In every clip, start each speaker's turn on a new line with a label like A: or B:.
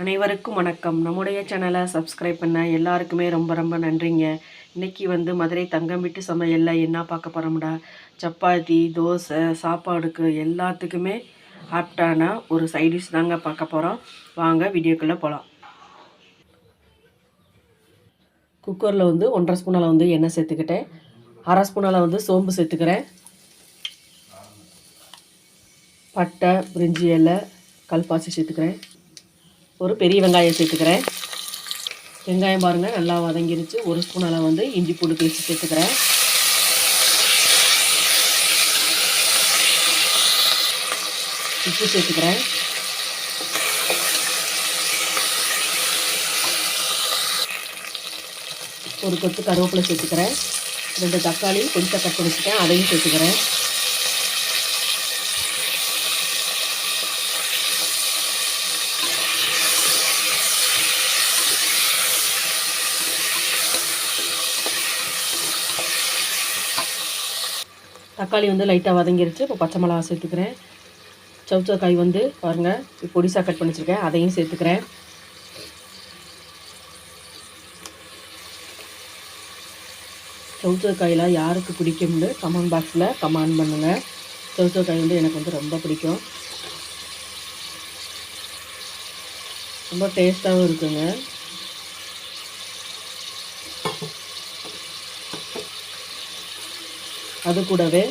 A: அனைவருக்கும் வணக்கம். நம்முடைய சேனலை சப்ஸ்கிரைப் பண்ண எல்லாருக்குமே ரொம்ப ரொம்ப நன்றிங்க. இன்னைக்கு வந்து மதுரை தங்கம் விட்டு சமையலில் என்ன பார்க்க போகிறோம்டா சப்பாத்தி தோசை சாப்பாடுக்கு எல்லாத்துக்குமே ஆப்டான ஒரு சைடிஷ் தாங்க பார்க்க போகிறோம் வாங்க வீடியோக்குள்ளே போகலாம் குக்கரில் வந்து ஒன்றரை ஸ்பூனால் வந்து எண்ணெய் சேர்த்துக்கிட்டேன். அரை ஸ்பூனால் வந்து சோம்பு சேர்த்துக்கிறேன். பட்டை பிரிஞ்சி இலை கல்பாசி சேர்த்துக்கிறேன். ஒரு பெரிய வெங்காயம் சேர்த்துக்கிறேன் வெங்காயம் பாருங்கள் நல்லா வதங்கிருச்சு. ஒரு ஸ்பூன் அளவு வந்து இஞ்சி பூண்டு பேசி சேர்த்துக்கிறேன் உப்பு சேர்த்துக்கிறேன் ஒரு கொத்து கருவேப்பிலை சேர்த்துக்கிறேன் ரெண்டு தக்காளி கொஞ்சம் கட் பண்ணிச்சிட்டேன் அதையும் சேர்த்துக்கிறேன் தக்காளி வந்து லைட்டாக வதங்கிருச்சு. இப்போ பச்சை மிளகா சேர்த்துக்கிறேன். சவுச்சக்காய் வந்து பாருங்கள் இப்போ பொடிசாக கட் பண்ணி வச்சுருக்கேன் அதையும் சேர்த்துக்கிறேன். சவுச்சக்காயெலாம் யாருக்கு பிடிக்கும்னு கமெண்ட் பாக்ஸில் கமெண்ட் பண்ணுங்கள் சவுச்சக்காய் வந்து எனக்கு வந்து ரொம்ப பிடிக்கும். ரொம்ப டேஸ்ட்டாகவும் இருக்குங்க. அது கூடவே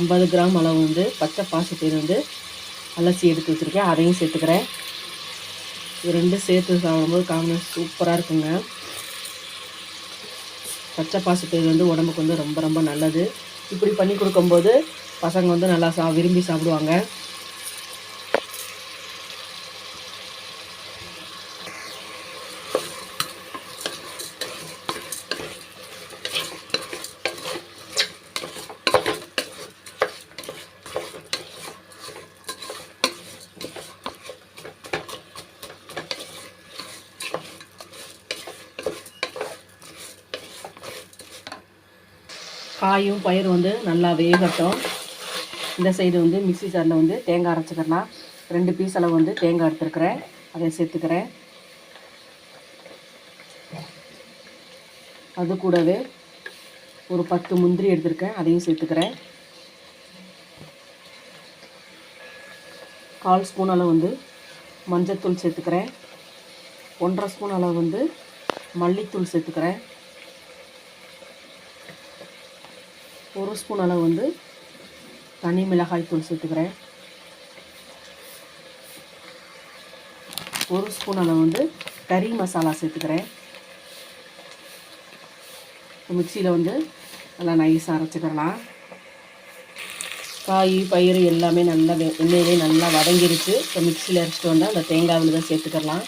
A: ஐம்பது கிராம் அளவு வந்து பச்சை பாசிப்பயிர் வந்து அலசி எடுத்து வச்சுருக்கேன். அதையும் சேர்த்துக்கிறேன். இது ரெண்டும் சேர்த்து சாப்பிடும்போது காம்பினேஷன் சூப்பராக இருக்குங்க. பச்சை பாசிப்பயிர் வந்து உடம்புக்கு வந்து ரொம்ப ரொம்ப நல்லது. இப்படி பண்ணி கொடுக்கும்போது பசங்க வந்து நல்லா சா விரும்பி சாப்பிடுவாங்க. காயும் பயிரும் வந்து நல்லா வேகட்டும். இந்த சைடு வந்து மிக்சி ஜாரில் வந்து தேங்காய் அரைச்சிக்கலாம். ரெண்டு பீஸ் அளவு வந்து தேங்காய் எடுத்துருக்குறேன். அதை சேர்த்துக்கிறேன். அது கூடவே ஒரு பத்து முந்திரி எடுத்திருக்கேன். அதையும் சேர்த்துக்கிறேன். கால் ஸ்பூன் அளவு வந்து மஞ்சத்தூள் சேர்த்துக்கிறேன். ஒன்றரை ஸ்பூன் அளவு வந்து மல்லித்தூள் சேர்த்துக்கிறேன். ஒரு ஸ்பூன் அளவு வந்து தனி மிளகாய் தூள் சேர்த்துக்கிறேன். ஒரு ஸ்பூன் அளவு வந்து கறி மசாலா சேர்த்துக்கிறேன். மிக்சியில் வந்து நல்லா நைஸாக அரைச்சிக்கிறலாம். காய் பயிறு எல்லாமே நல்லா எண்ணெயிலே நல்லா வதங்கிருச்சு. இப்போ மிக்சியில் அரைச்சிட்டு வந்தால் அந்த தேங்காய் தான் சேர்த்துக்கலாம்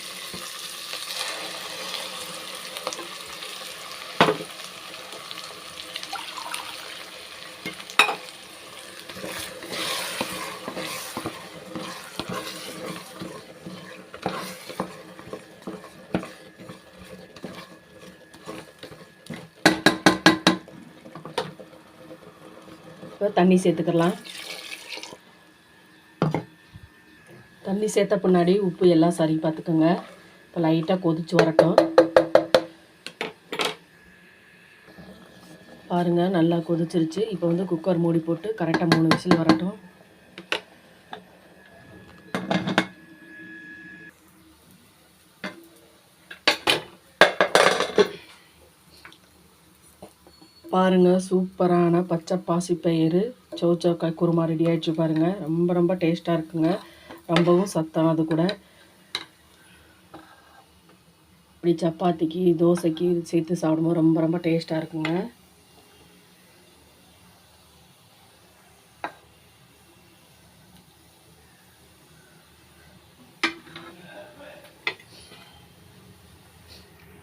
A: இப்போ தண்ணி சேர்த்துக்கலாம் தண்ணி சேர்த்த பின்னாடி உப்பு எல்லாம் சரி பார்த்துக்கோங்க. இப்போ லைட்டாக கொதிச்சு வரட்டும். பாருங்கள் நல்லா கொதிச்சிருச்சு. இப்போ வந்து குக்கர் மூடி போட்டு கரெக்டாக மூணு விசில் வரட்டும். பாருங்கள் சூப்பரான பச்சை பாசிப்பயிறு சோச்சோக்காய் குருமா ரெடி ஆகிடுச்சு பாருங்கள் ரொம்ப ரொம்ப டேஸ்ட்டாக இருக்குங்க. ரொம்பவும் சத்தானது கூட. இப்படி சப்பாத்திக்கு தோசைக்கு சேர்த்து சாப்பிடும்போது ரொம்ப ரொம்ப டேஸ்ட்டாக இருக்குங்க.